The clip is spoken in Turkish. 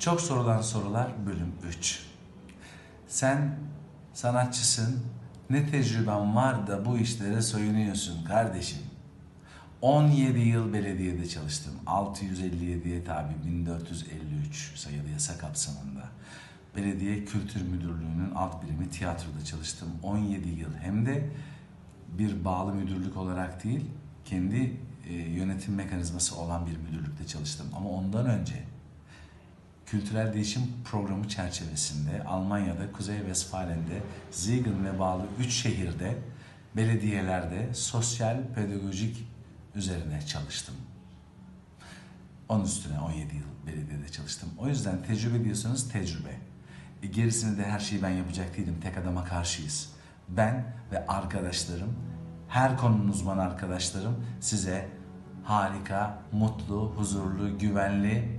Çok sorulan sorular bölüm 3. Sen sanatçısın, ne tecrüben var da bu işlere soyunuyorsun kardeşim. 17 yıl belediyede çalıştım. 657'ye tabi 1453 sayılı yasa kapsamında. Belediye Kültür Müdürlüğü'nün alt birimi tiyatroda çalıştım. 17 yıl hem de bir bağlı müdürlük olarak değil, kendi e, yönetim mekanizması olan bir müdürlükte çalıştım. Ama ondan önce Kültürel Değişim Programı çerçevesinde Almanya'da, Kuzey Westfalen'de, Siegen ve bağlı 3 şehirde belediyelerde sosyal pedagojik üzerine çalıştım. Onun üstüne 17 yıl belediyede çalıştım. O yüzden tecrübe diyorsanız tecrübe. E, gerisini de her şeyi ben yapacak değilim. Tek adama karşıyız. Ben ve arkadaşlarım, her konunun uzmanı arkadaşlarım size harika, mutlu, huzurlu, güvenli